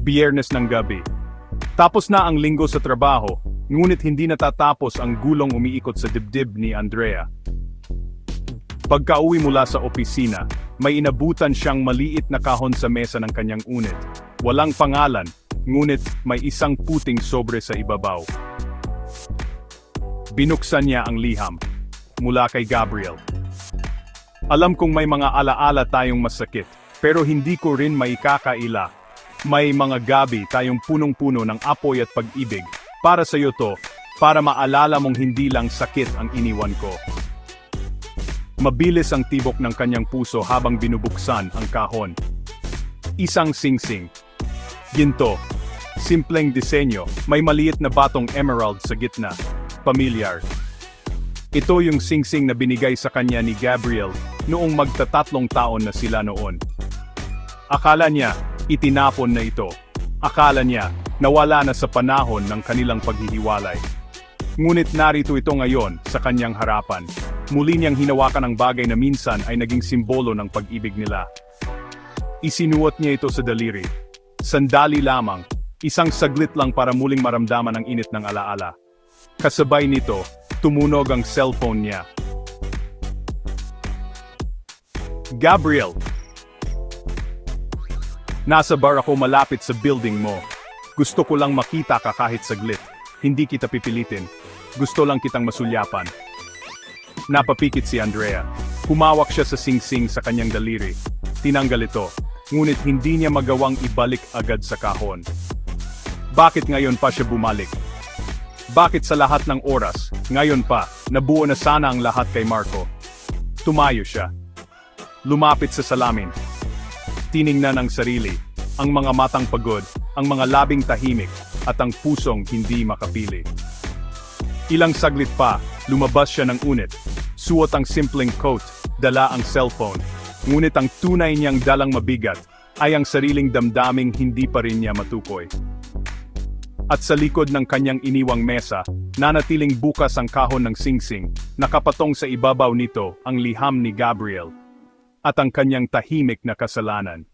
Biyernes ng gabi. Tapos na ang linggo sa trabaho, ngunit hindi natatapos ang gulong umiikot sa dibdib ni Andrea. Pagka-uwi mula sa opisina, may inabutan siyang maliit na kahon sa mesa ng kanyang unit. Walang pangalan, ngunit may isang puting sobre sa ibabaw. Binuksan niya ang liham. Mula kay Gabriel. Alam kong may mga alaala tayong masakit, pero hindi ko rin maikakaila. May mga gabi tayong punong-puno ng apoy at pag-ibig. Para sa iyo to, para maalala mong hindi lang sakit ang iniwan ko. Mabilis ang tibok ng kanyang puso habang binubuksan ang kahon. Isang singsing. Ginto. Simpleng disenyo, may maliit na batong emerald sa gitna. Pamilyar. Ito yung singsing na binigay sa kanya ni Gabriel noong magtatatlong taon na sila noon. Akala niya, itinapon na ito. Akala niya, nawala na sa panahon ng kanilang paghihiwalay. Ngunit narito ito ngayon sa kanyang harapan. Muli niyang hinawakan ang bagay na minsan ay naging simbolo ng pag-ibig nila. Isinuot niya ito sa daliri. Sandali lamang, isang saglit lang para muling maramdaman ang init ng alaala. Kasabay nito, tumunog ang cellphone niya. Gabriel! Nasa bar ako malapit sa building mo. Gusto ko lang makita ka kahit saglit. Hindi kita pipilitin. Gusto lang kitang masulyapan. Napapikit si Andrea. Humawak siya sa singsing sa kanyang daliri. Tinanggal ito, ngunit hindi niya magawang ibalik agad sa kahon. Bakit ngayon pa siya bumalik? Bakit sa lahat ng oras, ngayon pa, nabuo na sana ang lahat kay Marco? Tumayo siya. Lumapit sa salamin. Tiningnan ang sarili, ang mga matang pagod, ang mga labing tahimik, at ang pusong hindi makapili. Ilang saglit pa, lumabas siya ng unit. Suot ang simpleng coat, dala ang cellphone. Ngunit ang tunay niyang dalang mabigat ay ang sariling damdaming hindi pa rin niya matukoy. At sa likod ng kanyang iniwang mesa, nanatiling bukas ang kahon ng singsing, nakapatong sa ibabaw nito ang liham ni Gabriel. At ang kanyang tahimik na kasalanan.